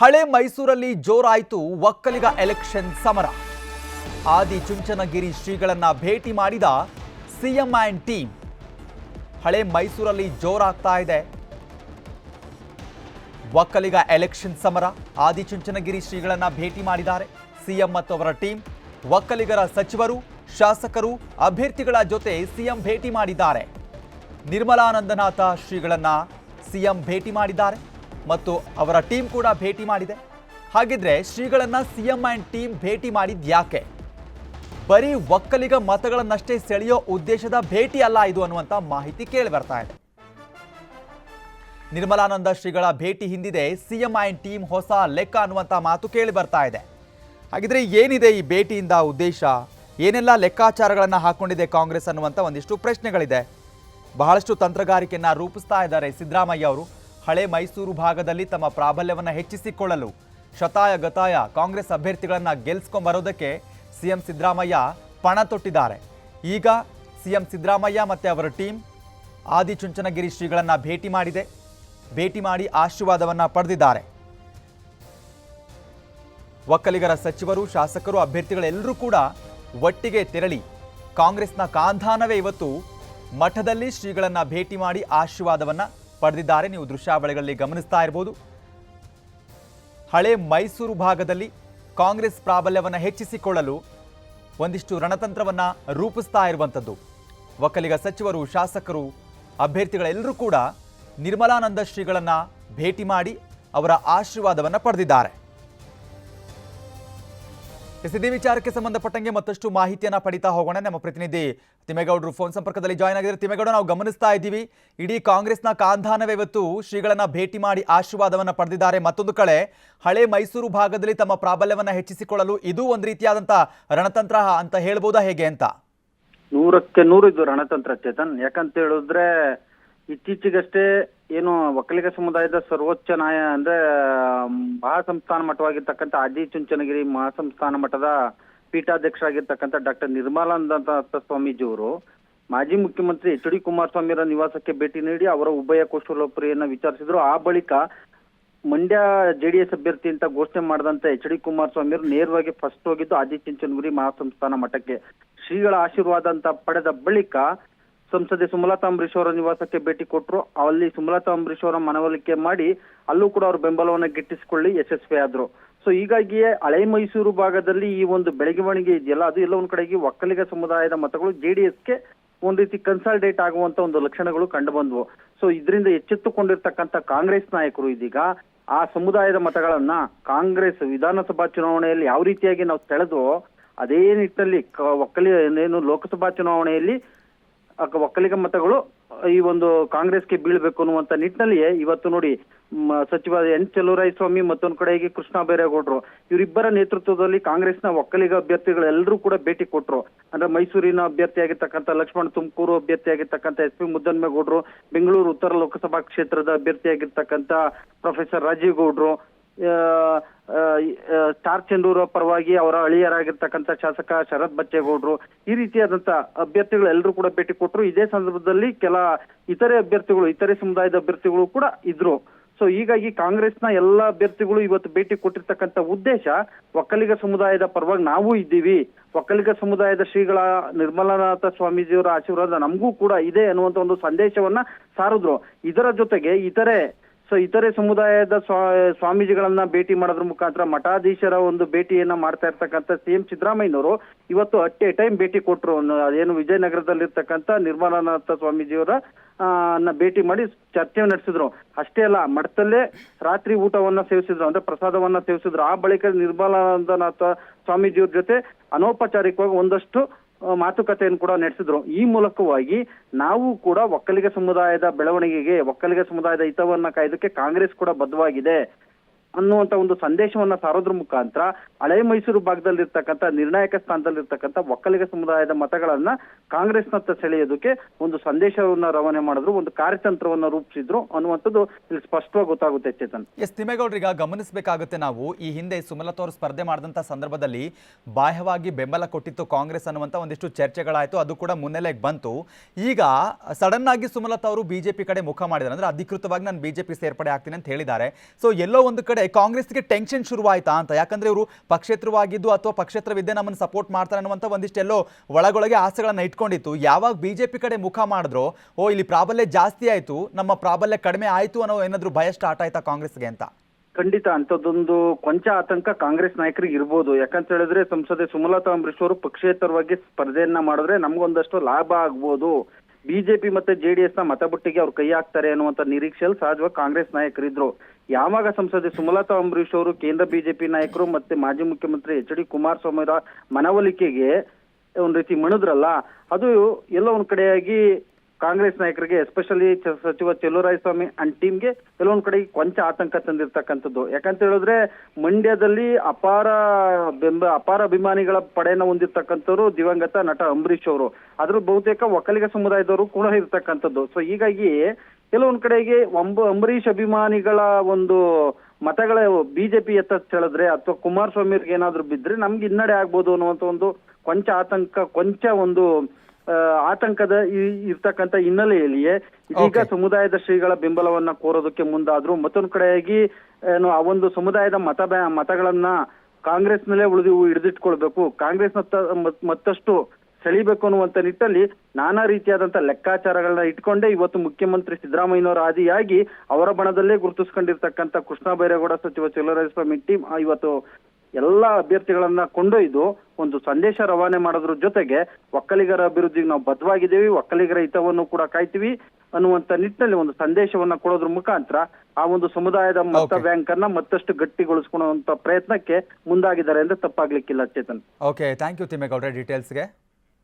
ಹಳೆ ಮೈಸೂರಲ್ಲಿ ಜೋರಾಯಿತು ಒಕ್ಕಲಿಗ ಎಲೆಕ್ಷನ್ ಸಮರ. ಆದಿ ಚುಂಚನಗಿರಿ ಶ್ರೀಗಳನ್ನ ಭೇಟಿ ಮಾಡಿದ ಸಿಎಂ ಆ್ಯಂಡ್ ಟೀಮ್. ಹಳೆ ಮೈಸೂರಲ್ಲಿ ಜೋರಾಗ್ತಾ ಇದೆ. ಒಕ್ಕಲಿಗ ಎಲೆಕ್ಷನ್ ಸಮರ, ಆದಿ ಚುಂಚನಗಿರಿ ಶ್ರೀಗಳನ್ನ ಭೇಟಿ ಮಾಡಿದ್ದಾರೆ. ಸಿಎಂ ಮತ್ತು ಅವರ ಟೀಮ್, ಒಕ್ಕಲಿಗರ ಸಚಿವರು, ಶಾಸಕರು, ಅಭ್ಯರ್ಥಿಗಳ ಜೊತೆ ಸಿಎಂ ಭೇಟಿ ಮಾಡಿದ್ದಾರೆ. ನಿರ್ಮಲಾನಂದನಾಥ ಶ್ರೀಗಳನ್ನ ಸಿಎಂ ಭೇಟಿ ಮಾಡಿದ್ದಾರೆ. ಮತ್ತು ಅವರ ಟೀಮ್ ಕೂಡ ಭೇಟಿ ಮಾಡಿದೆ. ಹಾಗಿದ್ರೆ ಶ್ರೀಗಳನ್ನ ಸಿಎಂ ಆ್ಯಂಡ್ ಟೀಮ್ ಭೇಟಿ ಮಾಡಿದ್ ಯಾಕೆ? ಬರೀ ಒಕ್ಕಲಿಗ ಮತಗಳನ್ನಷ್ಟೇ ಸೆಳೆಯೋ ಉದ್ದೇಶದ ಭೇಟಿ ಅಲ್ಲ ಇದು ಅನ್ನುವಂಥ ಮಾಹಿತಿ ಕೇಳಿ ಬರ್ತಾ ಇದೆ. ನಿರ್ಮಲಾನಂದ ಶ್ರೀಗಳ ಭೇಟಿ ಹಿಂದಿದೆ ಸಿಎಂ ಆ್ಯಂಡ್ ಟೀಮ್ ಹೊಸ ಲೆಕ್ಕ ಅನ್ನುವಂಥ ಮಾತು ಕೇಳಿ ಬರ್ತಾ ಇದೆ. ಹಾಗಿದ್ರೆ ಏನಿದೆ ಈ ಭೇಟಿಯಿಂದ ಉದ್ದೇಶ? ಏನೆಲ್ಲ ಲೆಕ್ಕಾಚಾರಗಳನ್ನು ಹಾಕೊಂಡಿದೆ ಕಾಂಗ್ರೆಸ್ ಅನ್ನುವಂಥ ಒಂದಿಷ್ಟು ಪ್ರಶ್ನೆಗಳಿದೆ. ಬಹಳಷ್ಟು ತಂತ್ರಗಾರಿಕೆಯನ್ನ ರೂಪಿಸ್ತಾ ಇದ್ದಾರೆ ಸಿದ್ದರಾಮಯ್ಯ ಅವರು. ಹಳೆ ಮೈಸೂರು ಭಾಗದಲ್ಲಿ ತಮ್ಮ ಪ್ರಾಬಲ್ಯವನ್ನು ಹೆಚ್ಚಿಸಿಕೊಳ್ಳಲು ಶತಾಯ ಗತಾಯ ಕಾಂಗ್ರೆಸ್ ಅಭ್ಯರ್ಥಿಗಳನ್ನು ಗೆಲ್ಸ್ಕೊಂಬರೋದಕ್ಕೆ ಸಿಎಂ ಸಿದ್ದರಾಮಯ್ಯ ಪಣ ತೊಟ್ಟಿದ್ದಾರೆ. ಈಗ ಸಿಎಂ ಸಿದ್ದರಾಮಯ್ಯ ಮತ್ತು ಅವರ ಟೀಮ್ ಆದಿಚುಂಚನಗಿರಿ ಶ್ರೀಗಳನ್ನು ಭೇಟಿ ಮಾಡಿದೆ. ಭೇಟಿ ಮಾಡಿ ಆಶೀರ್ವಾದವನ್ನು ಪಡೆದಿದ್ದಾರೆ. ಒಕ್ಕಲಿಗರ ಸಚಿವರು, ಶಾಸಕರು, ಅಭ್ಯರ್ಥಿಗಳೆಲ್ಲರೂ ಕೂಡ ಒಟ್ಟಿಗೆ ತೆರಳಿ ಕಾಂಗ್ರೆಸ್ನ ಕಾಂಧಾನವೇ ಇವತ್ತು ಮಠದಲ್ಲಿ ಶ್ರೀಗಳನ್ನು ಭೇಟಿ ಮಾಡಿ ಆಶೀರ್ವಾದವನ್ನ ಪಡೆದಿದ್ದಾರೆ. ನೀವು ದೃಶ್ಯಾವಳಿಗಳಲ್ಲಿ ಗಮನಿಸ್ತಾ ಇರಬಹುದು ಹಳೆ ಮೈಸೂರು ಭಾಗದಲ್ಲಿ ಕಾಂಗ್ರೆಸ್ ಪ್ರಾಬಲ್ಯವನ್ನು ಹೆಚ್ಚಿಸಿಕೊಳ್ಳಲು ಒಂದಿಷ್ಟು ರಣತಂತ್ರವನ್ನ ರೂಪಿಸ್ತಾ ಇರುವಂಥದ್ದು ಒಕ್ಕಲಿಗ ಸಚಿವರು, ಶಾಸಕರು, ಅಭ್ಯರ್ಥಿಗಳೆಲ್ಲರೂ ಕೂಡ ನಿರ್ಮಲಾನಂದ ಶ್ರೀಗಳನ್ನು ಭೇಟಿ ಮಾಡಿ ಅವರ ಆಶೀರ್ವಾದವನ್ನು ಪಡೆದಿದ್ದಾರೆ. ಇದೇ ವಿಚಾರಕ್ಕೆ ಸಂಬಂಧಪಟ್ಟಂಗೆ ಮತ್ತಷ್ಟು ಮಾಹಿತಿಯನ್ನ ಪಡಿತಾ ಹೋಗೋಣ ನಮ್ಮ ಪ್ರತಿನಿಧಿ ತಿಮ್ಮೇಗೌಡರು ಫೋನ್ ಸಂಪರ್ಕದಲ್ಲಿ ಜಾಯ್ನ್ ಆಗಿದ್ದಾರೆ. ತಿಮ್ಮೇಗೌಡ, ನಾವು ಗಮನಿಸ್ತಾ ಇದ್ದೀವಿ. ಇಡೀ ಕಾಂಗ್ರೆಸ್ನ ಕಾಂಧಾನವೇ ಇವತ್ತು ಶ್ರೀಗಳನ್ನ ಭೇಟಿ ಮಾಡಿ ಆಶೀರ್ವಾದವನ್ನ ಪಡೆದಿದ್ದಾರೆ. ಮತ್ತೊಂದು ಕಡೆ ಹಳೆ ಮೈಸೂರು ಭಾಗದಲ್ಲಿ ತಮ್ಮ ಪ್ರಾಬಲ್ಯವನ್ನ ಹೆಚ್ಚಿಸಿಕೊಳ್ಳಲು ಇದು ಒಂದು ರೀತಿಯಾದಂತಹ ರಣತಂತ್ರ ಅಂತ ಹೇಳ್ಬೋದಾ ಹೇಗೆ ಅಂತ? ನೂರಕ್ಕೆ ನೂರು ಇದು ರಣತಂತ್ರ ಚೇತನ್. ಯಾಕಂತ ಹೇಳಿದ್ರೆ ಇತ್ತೀಚೆಗಷ್ಟೇ ಏನು ಒಕ್ಕಲಿಗ ಸಮುದಾಯದ ಸರ್ವೋಚ್ಚ ನ್ಯಾಯ ಅಂದ್ರೆ ಮಹಾಸಂಸ್ಥಾನ ಮಠವಾಗಿರ್ತಕ್ಕಂಥ ಆದಿ ಚುಂಚನಗಿರಿ ಮಹಾಸಂಸ್ಥಾನ ಮಠದ ಪೀಠಾಧ್ಯಕ್ಷರಾಗಿರ್ತಕ್ಕಂಥ ಡಾಕ್ಟರ್ ನಿರ್ಮಲಾನಂದ ಸ್ವಾಮೀಜಿಯವರು ಮಾಜಿ ಮುಖ್ಯಮಂತ್ರಿ ಎಚ್ ಡಿ ಕುಮಾರಸ್ವಾಮಿಯವರ ನಿವಾಸಕ್ಕೆ ಭೇಟಿ ನೀಡಿ ಅವರ ಉಭಯ ಕೋಶಲೋಪರಿಯನ್ನ ವಿಚಾರಿಸಿದ್ರು. ಆ ಬಳಿಕ ಮಂಡ್ಯ ಜೆಡಿಎಸ್ ಅಭ್ಯರ್ಥಿ ಅಂತ ಘೋಷಣೆ ಮಾಡಿದಂತ ಎಚ್ ಡಿ ಕುಮಾರಸ್ವಾಮಿ ಅವರು ನೇರವಾಗಿ ಫಸ್ಟ್ ಹೋಗಿದ್ದು ಆದಿಚುಂಚನಗಿರಿ ಮಹಾಸಂಸ್ಥಾನ ಮಠಕ್ಕೆ ಶ್ರೀಗಳ ಆಶೀರ್ವಾದ ಅಂತ ಪಡೆದ ಬಳಿಕ ಸಂಸದೆ ಸುಮಲತಾ ಅಂಬರೀಶ್ ಅವರ ನಿವಾಸಕ್ಕೆ ಭೇಟಿ ಕೊಟ್ಟರು ಅಲ್ಲಿ ಸುಮಲತಾ ಅಂಬರೀಶ್ ಅವರ ಮನವೊಲಿಕೆ ಮಾಡಿ ಅಲ್ಲೂ ಕೂಡ ಅವರು ಬೆಂಬಲವನ್ನು ಗಿಟ್ಟಿಸಿಕೊಳ್ಳಿ ಆದ್ರು. ಸೊ ಹೀಗಾಗಿಯೇ ಹಳೆ ಮೈಸೂರು ಭಾಗದಲ್ಲಿ ಈ ಒಂದು ಬೆಳವಣಿಗೆ ಇದೆಯಲ್ಲ, ಅದು ಎಲ್ಲ ಒಂದ್ ಕಡೆಗೆ ಒಕ್ಕಲಿಗ ಸಮುದಾಯದ ಮತಗಳು ಜೆಡಿಎಸ್ಗೆ ಒಂದ್ ರೀತಿ ಕನ್ಸಾಲಿಡೇಟ್ ಆಗುವಂತ ಒಂದು ಲಕ್ಷಣಗಳು ಕಂಡು ಬಂದ್ವು. ಸೊ ಇದರಿಂದ ಎಚ್ಚೆತ್ತುಕೊಂಡಿರ್ತಕ್ಕಂಥ ಕಾಂಗ್ರೆಸ್ ನಾಯಕರು ಇದೀಗ, ಆ ಸಮುದಾಯದ ಮತಗಳನ್ನ ಕಾಂಗ್ರೆಸ್ ವಿಧಾನಸಭಾ ಚುನಾವಣೆಯಲ್ಲಿ ಯಾವ ರೀತಿಯಾಗಿ ನಾವು ಸೆಳೆದ್ವೋ, ಅದೇ ನಿಟ್ಟಿನಲ್ಲಿ ಒಕ್ಕಲಿ ಏನು ಲೋಕಸಭಾ ಚುನಾವಣೆಯಲ್ಲಿ ಒಕ್ಕಲಿಗ ಮತಗಳು ಈ ಒಂದು ಕಾಂಗ್ರೆಸ್ಗೆ ಬೀಳ್ಬೇಕು ಅನ್ನುವಂತ ನಿಟ್ಟಿನಲ್ಲಿಯೇ ಇವತ್ತು ನೋಡಿ ಸಚಿವ ಎನ್ ಸ್ವಾಮಿ ಮತ್ತೊಂದು ಕಡೆಗೆ ಕೃಷ್ಣ ಬೈರೇಗೌಡರು, ಇವರಿಬ್ಬರ ನೇತೃತ್ವದಲ್ಲಿ ಕಾಂಗ್ರೆಸ್ನ ಒಕ್ಕಲಿಗ ಅಭ್ಯರ್ಥಿಗಳೆಲ್ಲರೂ ಕೂಡ ಭೇಟಿ ಕೊಟ್ಟರು ಅಂದ್ರೆ ಮೈಸೂರಿನ ಅಭ್ಯರ್ಥಿಯಾಗಿರ್ತಕ್ಕಂಥ ಲಕ್ಷ್ಮಣ್ ತುಮಕೂರು ಅಭ್ಯರ್ಥಿಯಾಗಿರ್ತಕ್ಕಂಥ ಎಸ್ ಪಿ ಮುದ್ದನ್ಮೇಗೌಡರು ಬೆಂಗಳೂರು ಉತ್ತರ ಲೋಕಸಭಾ ಕ್ಷೇತ್ರದ ಅಭ್ಯರ್ಥಿಯಾಗಿರ್ತಕ್ಕಂಥ ಪ್ರೊಫೆಸರ್ ರಾಜೀವ್ ಗೌಡ್ರು ಸ್ಟಾರ್ ಚೆಂಡೂರ ಪರವಾಗಿ ಅವರ ಅಳಿಯರಾಗಿರ್ತಕ್ಕಂಥ ಶಾಸಕ ಶರತ್ ಬಚ್ಚೇಗೌಡರು ಈ ರೀತಿಯಾದಂತ ಅಭ್ಯರ್ಥಿಗಳು ಎಲ್ಲರೂ ಕೂಡ ಭೇಟಿ ಕೊಟ್ಟರು ಇದೇ ಸಂದರ್ಭದಲ್ಲಿ ಕೆಲ ಇತರೆ ಅಭ್ಯರ್ಥಿಗಳು, ಇತರೆ ಸಮುದಾಯದ ಅಭ್ಯರ್ಥಿಗಳು ಕೂಡ ಇದ್ರು. ಸೊ ಹೀಗಾಗಿ ಕಾಂಗ್ರೆಸ್ನ ಎಲ್ಲ ಅಭ್ಯರ್ಥಿಗಳು ಇವತ್ತು ಭೇಟಿ ಕೊಟ್ಟಿರ್ತಕ್ಕಂಥ ಉದ್ದೇಶ ಒಕ್ಕಲಿಗ ಸಮುದಾಯದ ಪರವಾಗಿ ನಾವು ಇದ್ದೀವಿ. ಒಕ್ಕಲಿಗ ಸಮುದಾಯದ ಶ್ರೀಗಳ ನಿರ್ಮಲಾನಾಥ ಸ್ವಾಮೀಜಿಯವರ ಆಶೀರ್ವಾದ ನಮಗೂ ಕೂಡ ಇದೆ ಅನ್ನುವಂತ ಒಂದು ಸಂದೇಶವನ್ನ ಸಾರಿದ್ರು. ಇದರ ಜೊತೆಗೆ ಇತರೆ ಸೊ ಇತರೆ ಸಮುದಾಯದ ಸ್ವಾ- ಸ್ವಾಮೀಜಿಗಳನ್ನ ಭೇಟಿ ಮಾಡೋದ್ರ ಮುಖಾಂತರ ಮಠಾಧೀಶರ ಒಂದು ಭೇಟಿಯನ್ನ ಮಾಡ್ತಾ ಇರ್ತಕ್ಕಂಥ ಸಿ ಎಂ ಸಿದ್ದರಾಮಯ್ಯನವರು ಇವತ್ತು ಅಟ್ ಎ ಟೈಮ್ ಭೇಟಿ ಕೊಟ್ಟರು ಏನು ವಿಜಯನಗರದಲ್ಲಿರ್ತಕ್ಕಂಥ ನಿರ್ಮಲಾನಾಥ ಸ್ವಾಮೀಜಿಯವರ ಅನ್ನ ಭೇಟಿ ಮಾಡಿ ಚರ್ಚೆ ನಡೆಸಿದ್ರು. ಅಷ್ಟೇ ಅಲ್ಲ, ಮಠದಲ್ಲೇ ರಾತ್ರಿ ಊಟವನ್ನ ಸೇವಿಸಿದ್ರು. ಅಂದ್ರೆ ಪ್ರಸಾದವನ್ನ ಸೇವಿಸಿದ್ರು. ಆ ಬಳಿಕ ನಿರ್ಮಲಾನಂದನಾಥ ಸ್ವಾಮೀಜಿಯವ್ರ ಜೊತೆ ಅನೌಪಚಾರಿಕವಾಗಿ ಒಂದಷ್ಟು ಮಾತುಕತೆಯನ್ನು ಕೂಡ ನಡೆಸಿದ್ರು. ಈ ಮೂಲಕವಾಗಿ ನಾವು ಕೂಡ ಒಕ್ಕಲಿಗ ಸಮುದಾಯದ ಬೆಳವಣಿಗೆಗೆ, ಒಕ್ಕಲಿಗ ಸಮುದಾಯದ ಹಿತವನ್ನ ಕಾಯ್ದಕ್ಕೆ ಕಾಂಗ್ರೆಸ್ ಕೂಡ ಬದ್ಧವಾಗಿದೆ. ಅನ್ನುವಂತ ಒಂದು ಸಂದೇಶವನ್ನ ಸಾರೋದ್ರ ಮುಖಾಂತರ ಹಳೆ ಮೈಸೂರು ಭಾಗದಲ್ಲಿರ್ತಕ್ಕಂಥ ನಿರ್ಣಾಯಕ ಸ್ಥಾನದಲ್ಲಿರ್ತಕ್ಕಂಥ ಒಕ್ಕಲಿಗ ಸಮುದಾಯದ ಮತಗಳನ್ನ ಕಾಂಗ್ರೆಸ್ನತ್ತ ಸೆಳೆಯೋದಕ್ಕೆ ಒಂದು ಸಂದೇಶವನ್ನ ರವಾನೆ ಮಾಡಿದ್ರು, ಒಂದು ಕಾರ್ಯತಂತ್ರವನ್ನ ರೂಪಿಸಿದ್ರು ಅನ್ನುವಂಥದ್ದು ಇಲ್ಲಿ ಸ್ಪಷ್ಟವಾಗಿ ಗೊತ್ತಾಗುತ್ತೆ ಚೇತನ್. ಎಸ್ ಈಗ ಗಮನಿಸಬೇಕಾಗುತ್ತೆ ನಾವು, ಈ ಹಿಂದೆ ಸುಮಲತಾ ಅವರು ಸ್ಪರ್ಧೆ ಮಾಡಿದಂತ ಸಂದರ್ಭದಲ್ಲಿ ಬಾಹ್ಯವಾಗಿ ಬೆಂಬಲ ಕೊಟ್ಟಿತ್ತು ಕಾಂಗ್ರೆಸ್ ಅನ್ನುವಂಥ ಒಂದಿಷ್ಟು ಚರ್ಚೆಗಳಾಯಿತು, ಅದು ಕೂಡ ಮುನ್ನೆಲೆಗೆ ಬಂತು. ಈಗ ಸಡನ್ ಆಗಿ ಸುಮಲತಾ ಅವರು ಬಿಜೆಪಿ ಕಡೆ ಮುಖ ಮಾಡಿದ್ರು ಅಂದ್ರೆ ಅಧಿಕೃತವಾಗಿ ನಾನು ಬಿಜೆಪಿ ಸೇರ್ಪಡೆ ಆಗ್ತೀನಿ ಅಂತ ಹೇಳಿದ್ದಾರೆ. ಸೊ, ಎಲ್ಲೋ ಒಂದು ಕಡೆ ಕಾಂಗ್ರೆಸ್ಗೆ ಟೆನ್ಷನ್ ಶುರುವಾಯ್ತಾ ಅಂತ? ಯಾಕಂದ್ರೆ ಇವರು ಪಕ್ಷೇತರವಾಗಿದ್ದು ಅಥವಾ ಪಕ್ಷೇತರವಿದ್ದೆ ನಮ್ಮನ್ನು ಸಪೋರ್ಟ್ ಮಾಡ್ತಾರೆ ಅನ್ನುವಂಥ ಒಂದಿಷ್ಟೆಲ್ಲೋ ಒಳಗೊಳಗೆ ಆಸೆಗಳನ್ನ ಇಟ್ಕೊಂಡಿತ್ತು. ಯಾವಾಗ ಬಿಜೆಪಿ ಕಡೆ ಮುಖ ಮಾಡಿದ್ರು, ಓ, ಇಲ್ಲಿ ಪ್ರಾಬಲ್ಯ ಜಾಸ್ತಿ ಆಯ್ತು, ನಮ್ಮ ಪ್ರಾಬಲ್ಯ ಕಡಿಮೆ ಆಯ್ತು ಅನ್ನೋ ಏನಾದರೂ ಭಯ ಸ್ಟಾರ್ಟ್ ಆಯ್ತಾ ಕಾಂಗ್ರೆಸ್ಗೆ ಅಂತ? ಖಂಡಿತ ಅಂಥದ್ದೊಂದು ಕೊಂಚ ಆತಂಕ ಕಾಂಗ್ರೆಸ್ ನಾಯಕರಿಗೆ ಇರ್ಬೋದು. ಯಾಕಂತ ಹೇಳಿದ್ರೆ ಸಂಸದೆ ಸುಮಲತಾ ಅಂಬರೀಶ್ ಅವರು ಪಕ್ಷೇತರವಾಗಿ ಸ್ಪರ್ಧೆಯನ್ನ ಮಾಡಿದ್ರೆ ನಮ್ಗೊಂದಷ್ಟು ಲಾಭ ಆಗ್ಬೋದು. ಬಿಜೆಪಿ ಮತ್ತೆ ಜೆಡಿಎಸ್ನ ಮತಬುಟ್ಟಿಗೆ ಅವ್ರು ಕೈ ಹಾಕ್ತಾರೆ ಅನ್ನುವಂತ ನಿರೀಕ್ಷೆಯಲ್ಲಿ ಸಹಜವಾಗಿ ಕಾಂಗ್ರೆಸ್ ನಾಯಕರಿದ್ರು. ಯಾವಾಗ ಸಂಸದೆ ಸುಮಲತಾ ಅಂಬರೀಶ್ ಅವರು ಕೇಂದ್ರ ಬಿಜೆಪಿ ನಾಯಕರು ಮತ್ತೆ ಮಾಜಿ ಮುಖ್ಯಮಂತ್ರಿ ಎಚ್ ಡಿ ಕುಮಾರಸ್ವಾಮಿ ಅವರ ಮನವೊಲಿಕೆಗೆ ಒಂದ್ ರೀತಿ ಮಣಿದ್ರಲ್ಲ, ಅದು ಎಲ್ಲ ಒಂದ್ ಕಡೆಯಾಗಿ ಕಾಂಗ್ರೆಸ್ ನಾಯಕರಿಗೆ ಎಸ್ಪೆಷಲಿ ಸಚಿವ ಸ್ವಾಮಿ ಅಂಡ್ ಟೀಮ್ಗೆ ಕೆಲವೊಂದು ಕಡೆ ಕೊಂಚ ಆತಂಕ ತಂದಿರ್ತಕ್ಕಂಥದ್ದು. ಯಾಕಂತ ಹೇಳಿದ್ರೆ ಮಂಡ್ಯದಲ್ಲಿ ಅಪಾರ ಬೆಂಬ, ಅಪಾರ ಅಭಿಮಾನಿಗಳ ಪಡೆಯನ್ನ ಹೊಂದಿರ್ತಕ್ಕಂಥವ್ರು ದಿವಂಗತ ನಟ ಅಂಬರೀಶ್ ಅವರು. ಅದ್ರ ಬಹುತೇಕ ಒಕ್ಕಲಿಗ ಸಮುದಾಯದವರು ಕೂಡ ಇರ್ತಕ್ಕಂಥದ್ದು. ಸೊ ಹೀಗಾಗಿ ಕೆಲವೊಂದು ಕಡೆಗೆ ಒಂಬ ಅಂಬರೀಶ್ ಅಭಿಮಾನಿಗಳ ಒಂದು ಮತಗಳ ಬಿಜೆಪಿ ಎತ್ತ ಹೇಳಿದ್ರೆ ಅಥವಾ ಕುಮಾರಸ್ವಾಮಿ ಅವ್ರಿಗೆ ಏನಾದ್ರು ಬಿದ್ರೆ ನಮ್ಗೆ ಹಿನ್ನಡೆ ಆಗ್ಬೋದು ಅನ್ನುವಂತ ಒಂದು ಕೊಂಚ ಆತಂಕ, ಕೊಂಚ ಒಂದು ಆತಂಕದ ಈ- ಇರ್ತಕ್ಕಂಥ ಹಿನ್ನೆಲೆಯಲ್ಲಿಯೇ ಇದೀಗ ಸಮುದಾಯದ ಶ್ರೀಗಳ ಬೆಂಬಲವನ್ನ ಕೋರೋದಕ್ಕೆ ಮುಂದಾದ್ರು ಮತ್ತೊಂದು ಕಡೆಯಾಗಿ ಏನು ಆ ಒಂದು ಸಮುದಾಯದ ಮತ ಮತಗಳನ್ನ ಮತಗಳನ್ನ ಕಾಂಗ್ರೆಸ್ನಲ್ಲೇ ಉಳಿದು ಹಿಡಿದಿಟ್ಕೊಳ್ಬೇಕು. ಕಾಂಗ್ರೆಸ್ ಮತ್ತಷ್ಟು ಸೆಳಿಬೇಕು ಅನ್ನುವಂತ ನಿಟ್ಟಲ್ಲಿ ನಾನಾ ರೀತಿಯಾದಂತ ಲೆಕ್ಕಾಚಾರಗಳನ್ನ ಇಟ್ಕೊಂಡೇ ಇವತ್ತು ಮುಖ್ಯಮಂತ್ರಿ ಸಿದ್ದರಾಮಯ್ಯನವರ ಆದಿಯಾಗಿ ಅವರ ಬಣದಲ್ಲೇ ಗುರುತಿಸ್ಕೊಂಡಿರ್ತಕ್ಕಂಥ ಕೃಷ್ಣ ಬೈರೇಗೌಡ ಸಚಿವ ಸ್ವಾಮಿ ಟೀಮ್ ಇವತ್ತು ಎಲ್ಲಾ ಅಭ್ಯರ್ಥಿಗಳನ್ನ ಕೊಂಡೊಯ್ದು ಒಂದು ಸಂದೇಶ ರವಾನೆ ಮಾಡೋದ್ರ ಜೊತೆಗೆ ಒಕ್ಕಲಿಗರ ಅಭಿವೃದ್ಧಿಗೆ ನಾವು ಬದ್ಧವಾಗಿದ್ದೀವಿ ಒಕ್ಕಲಿಗರ ಹಿತವನ್ನು ಕೂಡ ಕಾಯ್ತೀವಿ ಅನ್ನುವಂತ ನಿಟ್ಟಿನಲ್ಲಿ ಒಂದು ಸಂದೇಶವನ್ನ ಕೊಡೋದ್ರ ಮುಖಾಂತರ ಆ ಒಂದು ಸಮುದಾಯದ ಮತ. ಬ್ಯಾಂಕ್ ಅನ್ನ ಮತ್ತಷ್ಟು ಗಟ್ಟಿಗೊಳಿಸ್ಕೊಳ್ಳುವಂತ ಪ್ರಯತ್ನಕ್ಕೆ ಮುಂದಾಗಿದ್ದಾರೆ ಅಂದ್ರೆ ತಪ್ಪಾಗ್ಲಿಕ್ಕಿಲ್ಲ ಚೇತನ್ ಓಕೆ ಥ್ಯಾಂಕ್ ಯು ತಿಮ್ಮೇಗೌಡ್ರೆ ಡೀಟೇಲ್ಸ್ಗೆ